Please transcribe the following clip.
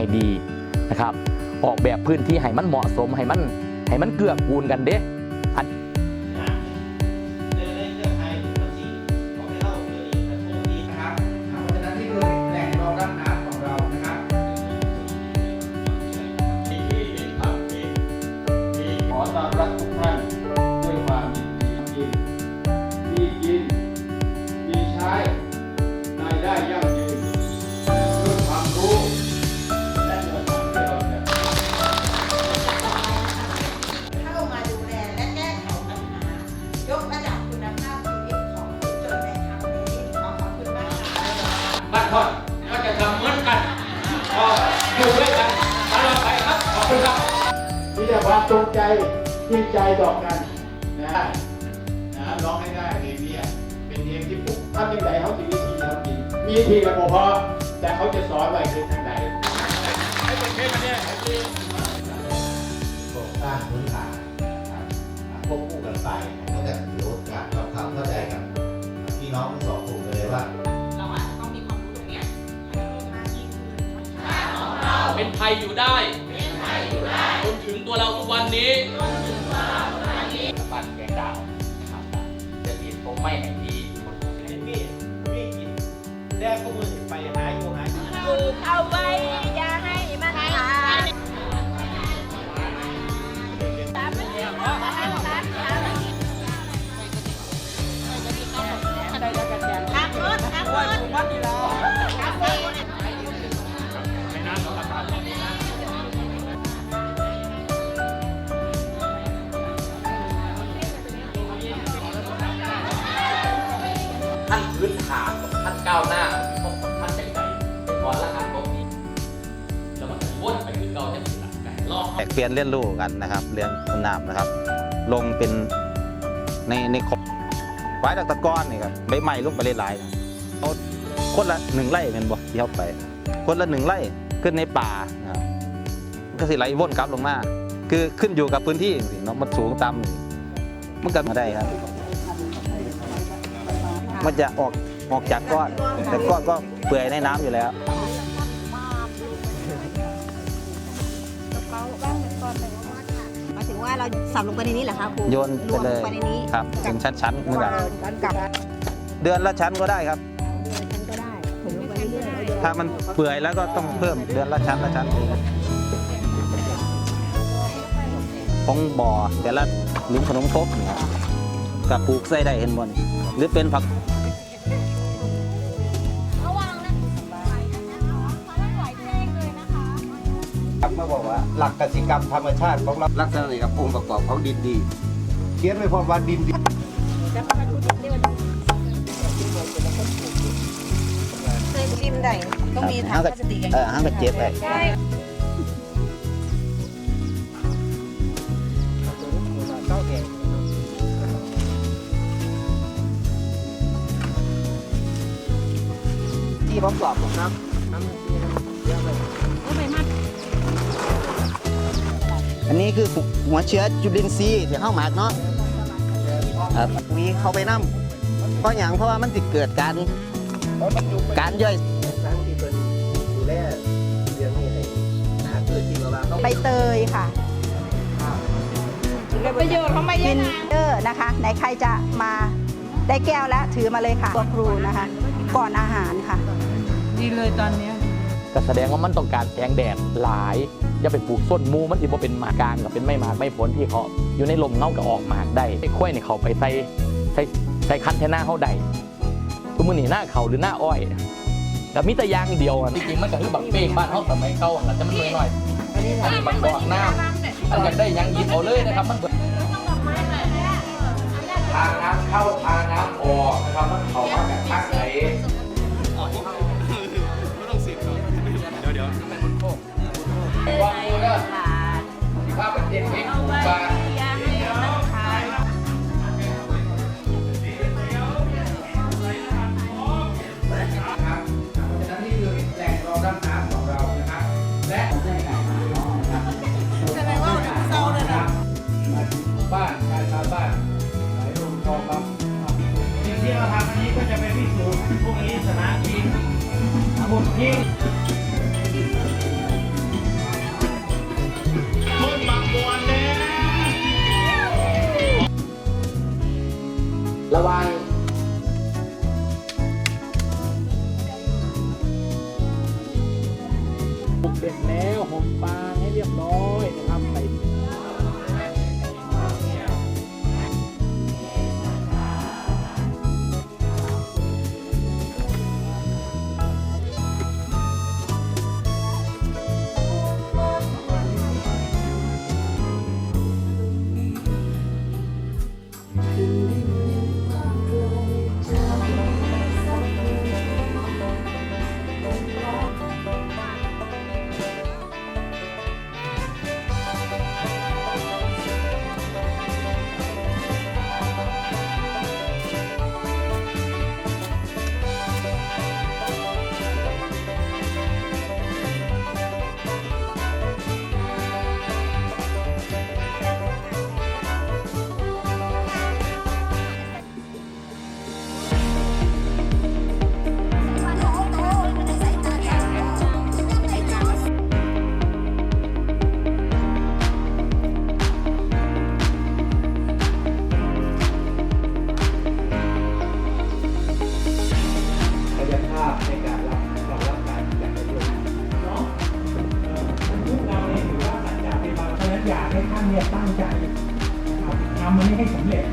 ให้ดีนะครับ ออกแบบพื้นที่ให้มันเหมาะสมให้มันให้มันเกื้อกูลกันเด้อันเรื่องเรื่องไทยภ ความตรงใจจริงใจต่อกันนะนะร้องให้ได้เพลงนี้เป็นเพลงที่ปุ๊บทำยังไงเขาจะมีทีทำจริงมีทีระบบพอแต่เขาจะสอนไว้เป็นทางใดให้เป็นเพลงมันเนี่ยให้ดีโครงสร้างพื้นฐานนะครับควบคู่กันไปก็จะถือโอกาสทำความเข้าใจกับพี่น้องทั้งสองกลุ่มเลยว่าเราอาจจะต้องมีความรู้ตรงเนี้ยให้มากยิ่งขึ้นเป็นไทยอยู่ได้จนถึง นี้ตัวเราทุกวันนี้บ้านแกงดาวนะครับจะมีผมไม่แห่งดีานพื้นฐานท่านก้าวหน้าท่านใจใจก่อนละกันตรงนี้แล้วมันวนไปคือเก่าจะถึงหลักไก่รอแลกเปลี่ยนเรียนรู้กันนะครับ เรียนคุณนามนะครับ ลงเป็นในในขบไว้ดักตะกอนนี่ครับใบไม้ลงไปหลายๆนะเอาคนละหนึ่งไร่เป็นบ่ที่เขาไป คนละหนึ่งไร่ขึ้นในป่านะครับก็สิไหลวนกลับลงมา คือขึ้นอยู่กับพื้นที่สิเนาะมันสูงต่ำมันก็มาได้ครับ มันจะออก ออกจากก้อน แต่ก้อนก็เปื่อยในน้ำอยู่แล้วหมายถึงว่าเราสับลงไปในนี้เหรอคะครูโยนไปเลยรวมไปในนี้ครับเป็นชั้นๆเหมือนกันกับเดือนละชั้นก็ได้ครับ ฉันก็ได้ผมลงไปเรื่อยๆ ถ้ามันเปื่อยแล้วก็ต้องเพิ่มเดือนละชั้นละชั้นของบ่อแต่ละหลุมขนมครกเนี่ยกับปลูกไส้ได้เห็นบนหรือเป็นผัก ครับมาบอกว่า หลักกสิกรรมธรรมชาติของเราลักษณะนี้กับองค์ประกอบของดินดีเขียนไว้พร้อมว่าดินดีเคยริมได้ต้องมีถังพลาสติกเออห้างกระเจี๊ยบไปที่ผมสอบครับ นนี้คือหัวเชื้อจุลินทรีย์ที่เข้าหมากเนาะครับมีเข้าไปน้ำเพราะอย่างเพราะว่ามันจะเกิดการการย่อยครั้งที่เป็นดูแลเรื่องนี้ให้หาคือที่ว่าเขาใบเตยค่ะประโยชน์ของใบยะนางเดอร์นะคะไหนใครจะมาได้แก้วแล้วถือมาเลยค่ะตัวครูนะคะ ก่อนอาหารค่ะก็แสดงว่ามันต้องการแสงแดดหลาย อย่าไปปลูกส้นหมูมันสิบ่เป็นหมากกลางกับเป็นไม่หมากไม่ผลที่เขาอยู่ในลมเงากับออกหมากได้ไอ้ข้อยนี่เขาไปใส่ใส่ใส่คันแทหน้าเขาได้ทุกมือนี่หน้าเขาหรือหน้าอ้อยกับมิตรยางเดียวอะที่จริงมันก็คือบักเป้งบ้านเขาสมัยเก่าแต่มันน้อยๆอันนี้บักกอกน้ำมันอยากได้หยังหยิบเอาเลยนะครับมันเบิดทางน้ำเข้าทางน้ำออกนะครับมันเขามาแบบทักไหนว ที่เราทำอันนี้ก็จะไปพิสูจน์พวกนี้สนามบินหมดทิ้ ระวัง บุกเสร็จแล้วหอมปลา อยากให้ท่านเนี่ยตั้งใจนะครับทำมันให้สำเร็จ